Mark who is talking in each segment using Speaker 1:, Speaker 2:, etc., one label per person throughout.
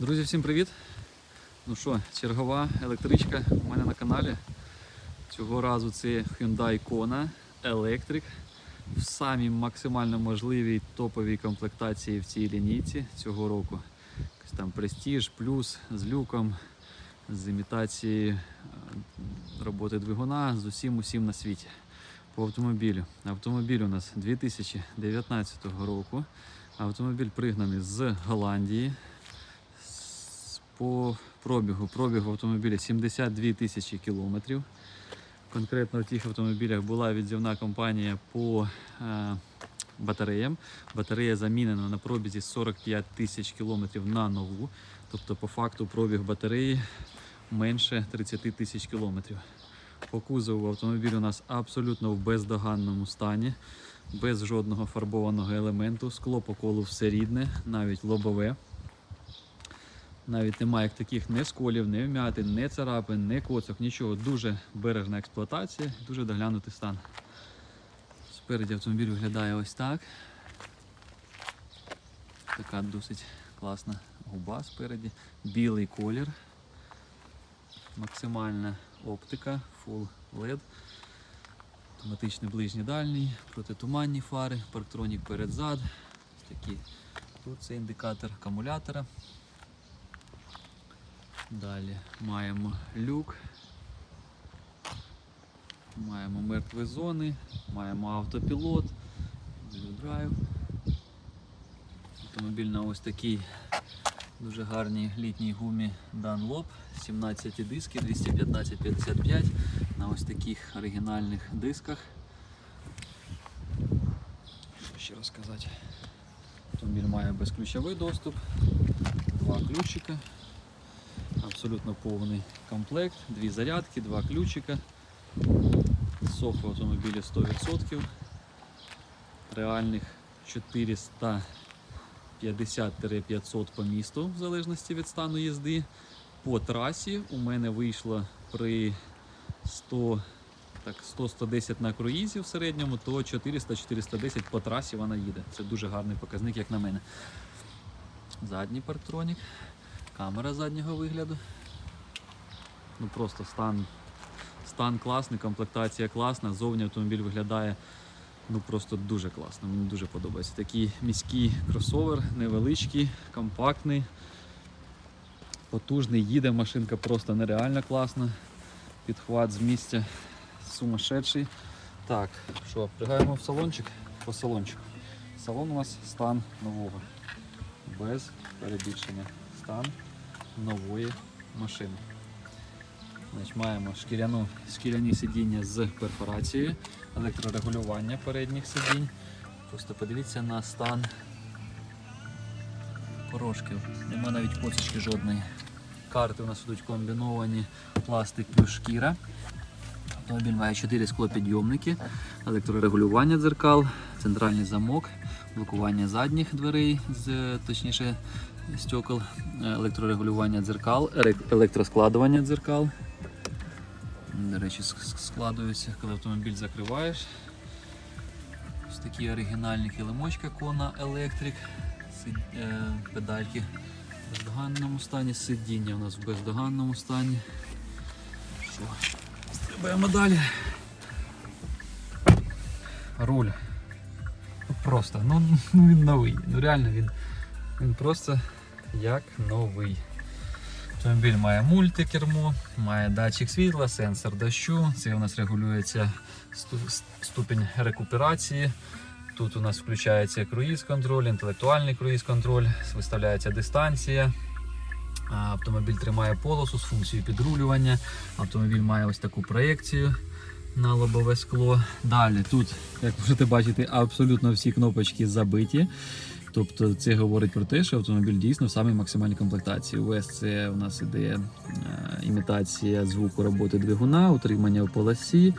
Speaker 1: Друзі, всім привіт! Ну що, чергова електричка у мене на каналі. Цього разу це Hyundai Kona Electric в самій максимально можливій топовій комплектації в цій лінійці цього року. Якось там Prestige плюс з люком, з імітацією е, роботи двигуна, з усім усім на світі. По автомобілю. Автомобіль у нас 2019 року. Автомобіль пригнаний з Голландії. По пробігу пробігу автомобіля 72 тисячі кілометрів. Конкретно в тих автомобілях була відзивна компанія по е, батареям. Батарея замінена на пробізі 45 тисяч кілометрів на нову. Тобто, по факту, пробіг батареї менше 30 тисяч кілометрів. По кузову автомобіль у нас абсолютно в бездоганному стані, без жодного фарбованого елементу. Скло по колу все рідне, навіть лобове. Навіть немає таких ні сколів, ні вмятин, ні царапин, ні коцок, нічого. Дуже бережна експлуатація, дуже доглянутий стан. Спереді автомобіль виглядає ось так. Така досить класна губа спереді. Білий колір. Максимальна оптика, Full LED. Автоматичний ближній дальній, протитуманні фари, парктронік перед-зад. Тут це індикатор акумулятора. Далі маємо люк, маємо мертві зони, маємо автопілот, Drive. Автомобіль на ось такій дуже гарній літній гумі Dunlop, 17 диски, 215-55 на ось таких оригінальних дисках. Що ще розказати? Автомобіль має безключовий доступ, два ключика. Абсолютно повний комплект, дві зарядки, два ключика. Сох в автомобілі 100%. Реальних 450-500 по місту, в залежності від стану їзди. По трасі у мене вийшло при 100 так, 100-110 на круїзі в середньому, то 400-410 по трасі вона їде. Це дуже гарний показник, як на мене. Задній парктронік. Камера заднього вигляду. Ну просто стан, стан класний, комплектація класна. Зовні автомобіль виглядає ну просто дуже класно. Мені дуже подобається. Такий міський кросовер, невеличкий, компактний, потужний, їде машинка просто нереально класна. Підхват з місця сумасшедший. Так, що, пригаємо в салончик по салончику. Салон у нас стан нового. Без перебільшення. Стан нової машини. Значить, маємо шкіряну, шкіряні сидіння з перфорацією, електрорегулювання передніх сидінь. Просто подивіться на стан порошків. Нема навіть косочки жодної. Карти у нас йдуть комбіновані пластик плюс шкіра. Автомобіль має 4 склопідйомники, електрорегулювання дзеркал, центральний замок, блокування задніх дверей, з, точніше стекол, електрорегулювання дзеркал, електроскладування дзеркал. До речі, складуються, коли автомобіль закриваєш. Ось такі оригінальні килимочки Kona Electric, е, педальки в бездоганному стані, сидіння у нас в бездоганному стані. Що? Стрибаємо далі. Руль. Просто, ну, ну він новий. Ну реально він, він просто як новий. Автомобіль має мультикермо, має датчик світла, сенсор дощу. Це у нас регулюється ступінь рекуперації. Тут у нас включається круїз-контроль, інтелектуальний круїз-контроль, виставляється дистанція. Автомобіль тримає полосу з функцією підрулювання. Автомобіль має ось таку проєкцію на лобове скло. Далі тут, як можете бачити, абсолютно всі кнопочки забиті. Тобто це говорить про те, що автомобіль дійсно в самій максимальній комплектації. УС це у нас іде е, імітація звуку роботи двигуна, утримання в полосі,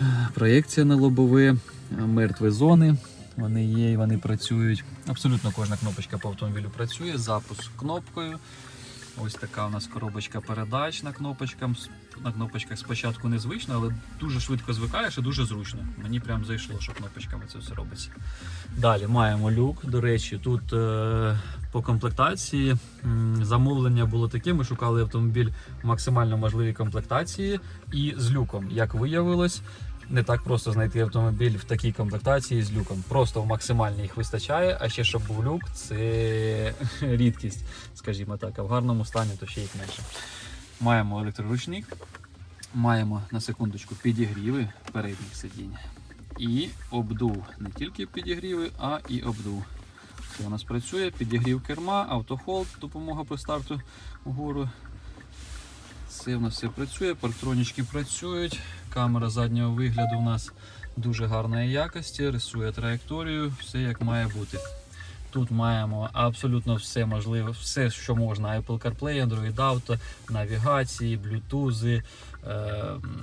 Speaker 1: е, проєкція на лобове, е, мертві зони. Вони є і вони працюють. Абсолютно кожна кнопочка по автомобілю працює. Запуск кнопкою. Ось така у нас коробочка передач на кнопочках. На кнопочках спочатку незвично, але дуже швидко звикаєш і дуже зручно. Мені прям зайшло, що кнопочками це все робиться. Далі маємо люк. До речі, тут е, по комплектації замовлення було таке. Ми шукали автомобіль в максимально можливій комплектації і з люком. Як виявилось, не так просто знайти автомобіль в такій комплектації з люком. Просто в їх вистачає, а ще щоб був люк, це рідкість, скажімо так. А в гарному стані то ще їх менше. Маємо електроручник, маємо на секундочку підігріви передніх сидінь і обдув. Не тільки підігріви, а і обдув. Це у нас працює, підігрів керма, автохолд, допомога при старту вгору. Це в нас все працює, парктронічки працюють, камера заднього вигляду у нас дуже гарної якості, рисує траєкторію, все як має бути. Тут маємо абсолютно все можливе, все, що можна: Apple CarPlay, Android Auto, навігації, блютузи, е,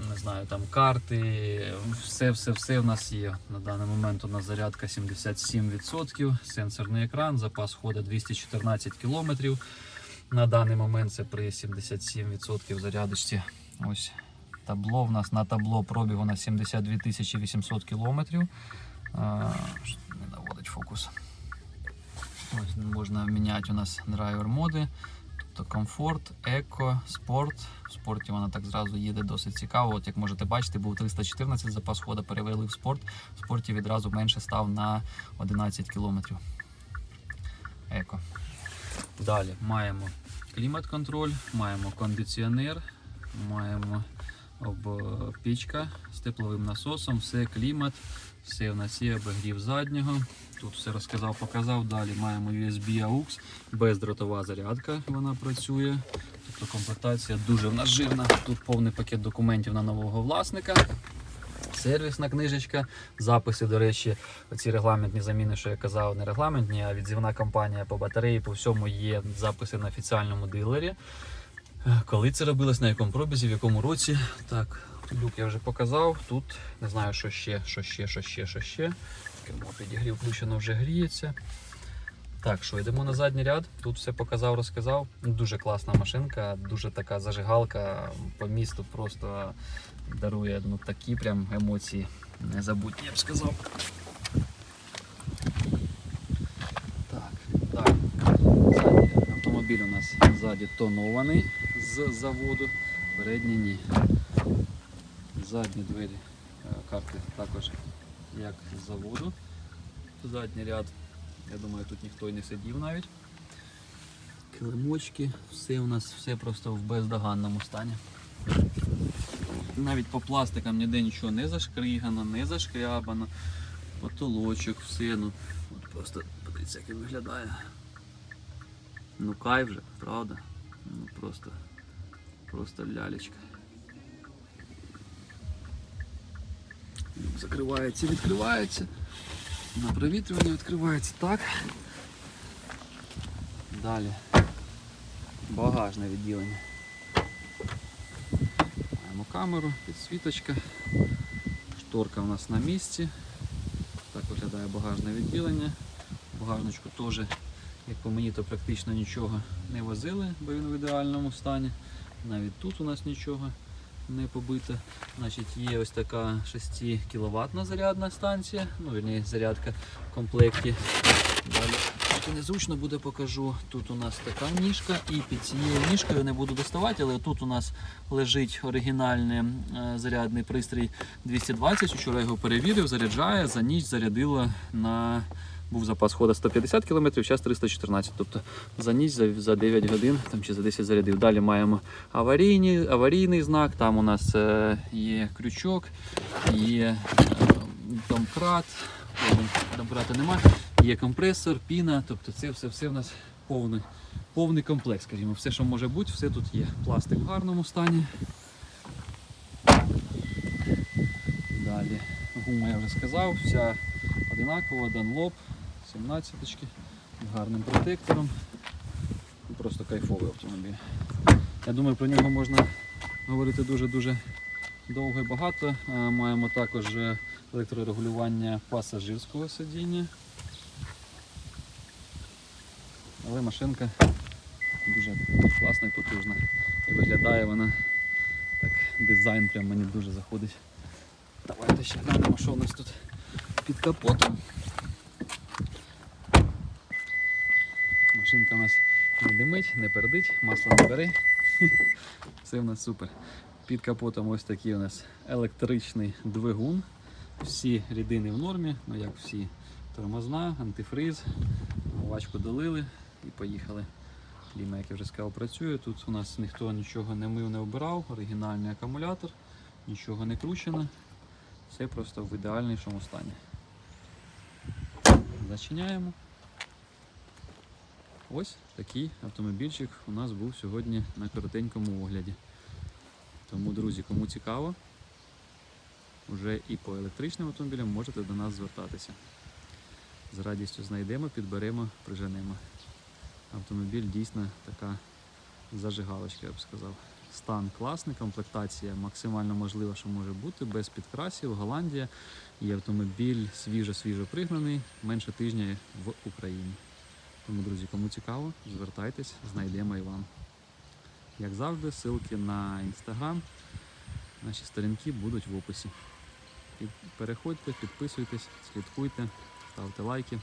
Speaker 1: не знаю, там карти, все, все, все в нас є. На даний момент у нас зарядка 77%, сенсорний екран, запас ходу 214 км. На даний момент це при 77% зарядочці. Ось табло в нас на табло пробіг у нас 72 800 км. Не наводить фокус. Ось можна міняти у нас драйвер моди. Тобто комфорт, еко, спорт. В спорті вона так зразу їде досить цікаво. От як можете бачити, був 314 запас ходу, перевели в спорт. В спорті відразу менше став на 11 км. Еко. Далі маємо клімат-контроль, маємо кондиціонер, маємо пічка з тепловим насосом, все клімат, все в нас є обігрів заднього. Тут все розказав, показав. Далі маємо USB AUX, бездротова зарядка, вона працює. Тобто комплектація дуже в нас жирна. Тут повний пакет документів на нового власника. Сервісна книжечка, записи, до речі, ці регламентні заміни, що я казав, не регламентні, а відзивна кампанія по батареї, по всьому є записи на офіціальному дилері. Коли це робилось, на якому пробізі, в якому році. Так, люк я вже показав. Тут не знаю, що ще, що ще, що ще, що ще. Кермо підігрів включено вже гріється. Так, що йдемо на задній ряд. Тут все показав, розказав. Дуже класна машинка, дуже така зажигалка по місту просто дарує ну, такі прям емоції незабутні, я б сказав. Так, далі. Задній автомобіль у нас ззаді тонований з заводу, передній ні. Задні двері е, карти також як з заводу. Задній ряд, я думаю, тут ніхто не сидів навіть. Килимочки, все у нас все просто в бездоганному стані. Навіть по пластикам ніде нічого не зашкригано, не зашкрябано. Потолочок, все, ну от просто подивіться, як він виглядає. Ну кайф же, правда? Ну просто, просто лялечка. Закривається, відкривається. На провітрювання відкривається так. Далі. Багажне відділення. Маємо камеру, підсвіточка. Шторка у нас на місці. Так виглядає багажне відділення. Багажничку теж, як по мені, то практично нічого не возили, бо він в ідеальному стані. Навіть тут у нас нічого не побито. Значить, є ось така 6 кВт зарядна станція, ну вірні, зарядка в комплекті. Далі трошки незручно буде покажу. Тут у нас така ніжка, і під цією ніжкою не буду доставати, але тут у нас лежить оригінальний е, зарядний пристрій 220. Вчора його перевірив, заряджає, за ніч зарядило на. Був запас ходу 150 км, зараз 314 Тобто за ніч, за, за 9 годин там, чи за 10 зарядив. Далі маємо аварійний, аварійний знак, там у нас е, є крючок, є е, домкрат, домкрата немає, є компресор, піна, тобто це все, все в нас повний, повний комплект, скажімо, все, що може бути, все тут є. Пластик в гарному стані. Далі гума я вже сказав, вся одинакова, Dunlop, 17 з гарним протектором. Просто кайфовий автомобіль. Я думаю, про нього можна говорити дуже-дуже довго і багато. Е, Маємо також електрорегулювання пасажирського сидіння. Але машинка дуже класна і потужна. І виглядає вона так, дизайн прям мені дуже заходить. Давайте ще глянемо, що у нас тут під капотом. Машинка у нас не димить, не пердить, масло не бере. Все в нас супер. Під капотом ось такий у нас електричний двигун. Всі рідини в нормі, ну як всі, тормозна, антифриз, мовачку долили і поїхали. Кліма, як я вже сказав, працює. Тут у нас ніхто нічого не мив, не обирав, оригінальний акумулятор, нічого не кручено. Все просто в ідеальнішому стані. Зачиняємо. Ось такий автомобільчик у нас був сьогодні на коротенькому огляді. Тому, друзі, кому цікаво, вже і по електричним автомобілям можете до нас звертатися. З радістю знайдемо, підберемо, приженемо. Автомобіль дійсно така зажигалочка, я б сказав. Стан класний, комплектація максимально можлива, що може бути, без підкрасів, Голландія. І автомобіль свіжо-свіжо пригнаний, менше тижня в Україні. Тому, друзі, кому цікаво, звертайтесь, знайдемо і вам. Як завжди, ссылки на інстаграм, наші сторінки будуть в описі. І переходьте, підписуйтесь, слідкуйте, ставте лайки.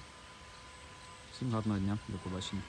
Speaker 1: Всім гарного дня, до побачення.